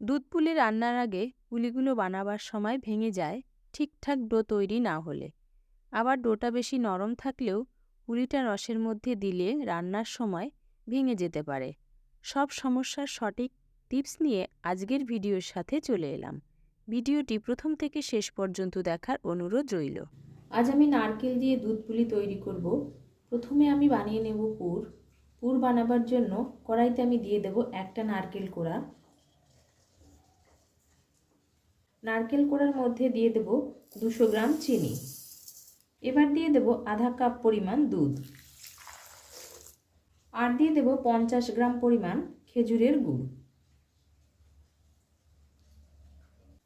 দুধ পুলি রান্নার আগে পুলিগুলো বানাবার সময় ভেঙে যায়, ঠিকঠাক ডো তৈরি না হলে। আবার ডোটা বেশি নরম থাকলেও পুলিটা রসের মধ্যে দিলে রান্নার সময় ভেঙে যেতে পারে। সব সমস্যার সঠিক টিপস নিয়ে আজকের ভিডিওর সাথে চলে এলাম। ভিডিওটি প্রথম থেকে শেষ পর্যন্ত দেখার অনুরোধ রইল। আজ আমি নারকেল দিয়ে দুধ পুলি তৈরি করব। প্রথমে আমি বানিয়ে নেব পুর। পুর বানাবার জন্য কড়াইতে আমি দিয়ে দেব একটা নারকেল কোড়া। নারকেল কোড়ার মধ্যে দিয়ে দেব দুশো গ্রাম চিনি। এবার দিয়ে দেব আধা কাপ পরিমাণ দুধ। আর দিয়ে দেব পঞ্চাশ গ্রাম পরিমাণ খেজুরের গুড়।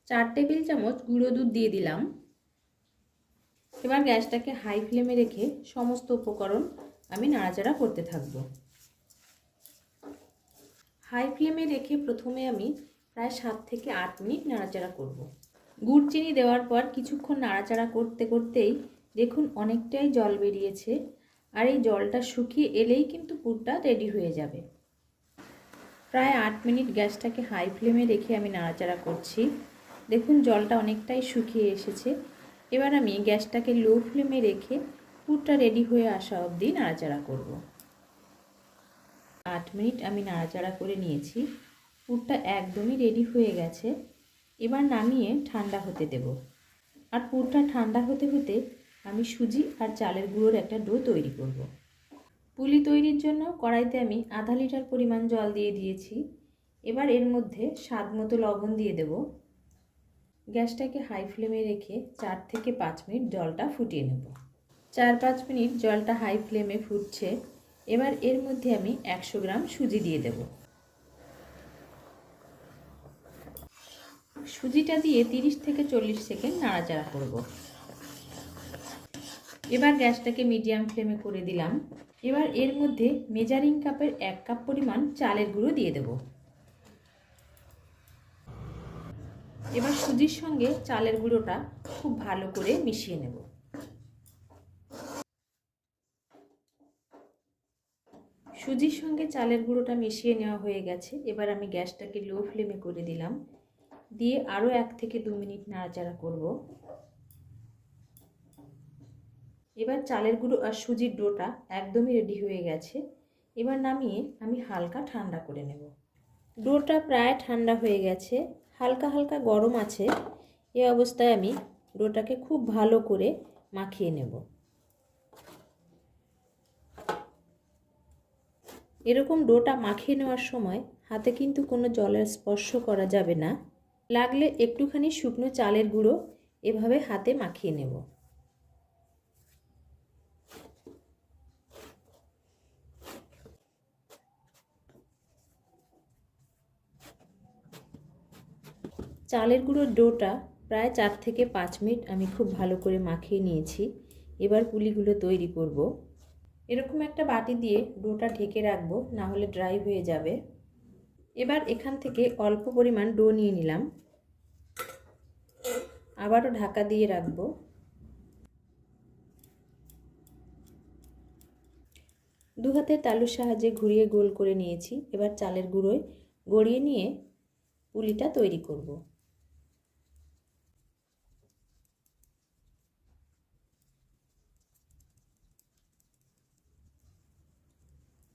চার টেবিল চামচ গুঁড়ো দুধ দিয়ে দিলাম। এবার গ্যাসটাকে হাই ফ্লেমে রেখে সমস্ত উপকরণ আমি নাড়াচাড়া করতে থাকব। হাই ফ্লেমে রেখে প্রথমে আমি প্রায় সাত থেকে আট মিনিট নাড়াচাড়া করব। গুড় চিনি দেওয়ার পর কিছুক্ষণ নাড়াচাড়া করতে করতেই দেখুন অনেকটাই জল বেরিয়েছে আর এই জলটা শুকিয়ে এলেই কিন্তু পুরটা রেডি হয়ে যাবে। প্রায় আট মিনিট গ্যাসটাকে হাই ফ্লেমে রেখে আমি নাড়াচাড়া করছি। দেখুন জলটা অনেকটাই শুকিয়ে এসেছে। এবার আমি গ্যাসটাকে লো ফ্লেমে রেখে পুরটা রেডি হয়ে আসা অবধি নাড়াচাড়া করব। আট মিনিট আমি নাড়াচাড়া করে নিয়েছি। পুরটা একদমই রেডি হয়ে গেছে। এবার নামিয়ে ঠান্ডা হতে দেব। আর পুরটা ঠান্ডা হতে হতে আমি সুজি আর চালের গুঁড়োর একটা ডো তৈরি করব। পুলি তৈরির জন্য কড়াইতে আমি আধা লিটার পরিমাণ জল দিয়ে দিয়েছি। এবার এর মধ্যে স্বাদ মতো লবণ দিয়ে দেব। গ্যাসটাকে হাই ফ্লেমে রেখে চার থেকে পাঁচ মিনিট জলটা ফুটিয়ে নেব। চার পাঁচ মিনিট জলটা হাই ফ্লেমে ফুটছে। এবার এর মধ্যে আমি একশো গ্রাম সুজি দিয়ে দেব। সুজিটা দিয়ে তিরিশ থেকে চল্লিশ সেকেন্ড নাড়াচাড়া করব। এবার গ্যাসটাকে মিডিয়াম ফ্লেমে করে দিলাম। এবার এর মধ্যে মেজারিং কাপের এক কাপ পরিমাণ চালের গুঁড়ো দিয়ে দেব। এবার সুজির সঙ্গে চালের গুঁড়োটা খুব ভালো করে মিশিয়ে নেব। সুজির সঙ্গে চালের গুঁড়োটা মিশিয়ে নেওয়া হয়ে গেছে। এবার আমি গ্যাসটাকে লো ফ্লেমে করে দিলাম। দিয়ে আরও এক থেকে দু মিনিট নাড়াচাড়া করব। এবার চালের গুঁড়ো আর সুজির ডোটা একদমই রেডি হয়ে গেছে। এবার নামিয়ে আমি হালকা ঠান্ডা করে নেব। ডোটা প্রায় ঠান্ডা হয়ে গেছে। হালকা হালকা গরম আছে। এ অবস্থায় আমি ডোটাকে খুব ভালো করে মাখিয়ে নেব। এরকম ডোটা মাখিয়ে নেওয়ার সময় হাতে কিন্তু কোনো জলের স্পর্শ করা যাবে না। লাগলে একটুখানি শুকনো চালের গুঁড়ো এভাবে হাতে মাখিয়ে নেব। চালের গুঁড়োর ডোটা প্রায় চার থেকে পাঁচ মিনিট আমি খুব ভালো করে মাখিয়ে নিয়েছি। এবার পুলিগুলো তৈরি করব। এরকম একটা বাটি দিয়ে ডোটা ঢেকে রাখব, না হলে ড্রাই হয়ে যাবে। এবার এখান থেকে অল্প পরিমাণ ডো নিয়ে নিলাম। আবারও ঢাকা দিয়ে রাখব। দু হাতের তালুর সাহায্যে ঘুরিয়ে গোল করে নিয়েছি। এবার চালের গুঁড়োয় গড়িয়ে নিয়ে পুলিটা তৈরি করব।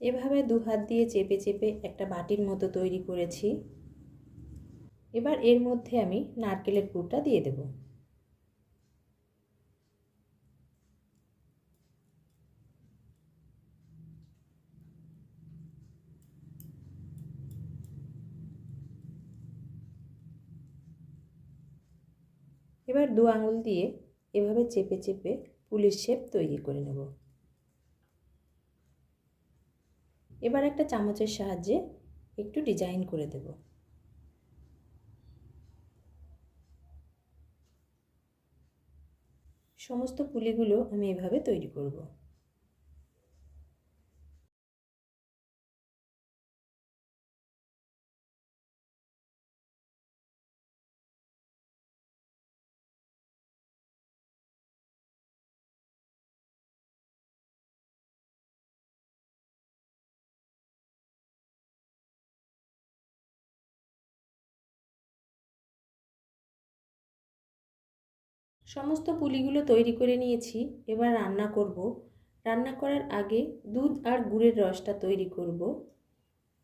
এভাবে দু হাত দিয়ে চেপে চেপে একটা বাটির মতো তৈরি করেছি। এবার এর মধ্যে আমি নারকেলের পুরটা দিয়ে দেব। এবার দু আঙুল দিয়ে এভাবে চেপে চেপে পুলিশ শেপ তৈরি করে নেব। এবার একটা চামচের সাহায্যে একটু ডিজাইন করে দেব। সমস্ত পুলিগুলো আমি এভাবে তৈরি করব। সমস্ত পুলিগুলো তৈরি করে নিয়েছি, এবার রান্না করব। রান্না করার আগে দুধ আর গুড়ের রসটা তৈরি করব।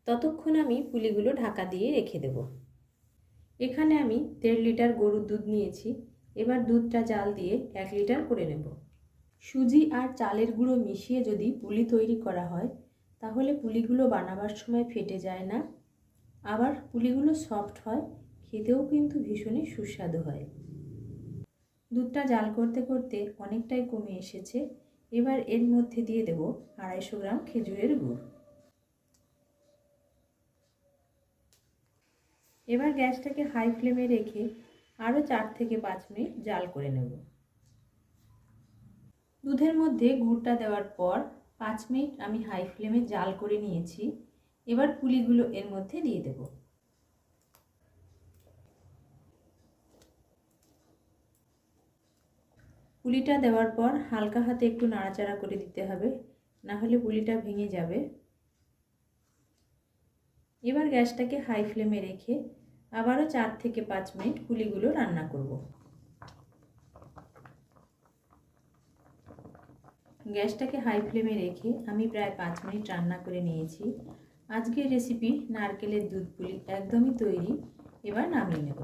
ততক্ষণ আমি পুলিগুলো ঢাকা দিয়ে রেখে দেব। এখানে আমি দেড় লিটার গরুর দুধ নিয়েছি, এবার দুধটা জাল দিয়ে এক লিটার করে নেব। সুজি আর চালের গুঁড়ো মিশিয়ে যদি পুলি তৈরি করা হয়, তাহলে পুলিগুলো বানাবার সময় ফেটে যায় না। আবার পুলিগুলো সফট হয়, খেতেও কিন্তু ভীষণই সুস্বাদু হয়। দুধটা জাল করতে করতে অনেকটাই কমে এসেছে, এবার এর মধ্যে দিয়ে দেব আড়াইশো গ্রাম খেজুরের গুড়। এবার গ্যাসটাকে হাই ফ্লেমে রেখে আরও চার থেকে পাঁচ মিনিট জাল করে নেব। দুধের মধ্যে গুড়টা দেওয়ার পর পাঁচ মিনিট আমি হাই ফ্লেমে জাল করে নিয়েছি, এবার পুলিগুলো এর মধ্যে দিয়ে দেব। পুলিটা দেওয়ার পর হালকা হাতে একটু নাড়াচাড়া করে দিতে হবে, না হলে পুলিটা ভেঙে যাবে। এবার গ্যাসটাকে হাই ফ্লেমে রেখে আবারও চার থেকে পাঁচ মিনিট পুলিগুলো রান্না করব। গ্যাসটাকে হাই ফ্লেমে রেখে আমি প্রায় পাঁচ মিনিট রান্না করে নিয়েছি। আজকের রেসিপি নারকেলের দুধ পুলি একদমই তৈরি। এবার নামিয়ে নেব।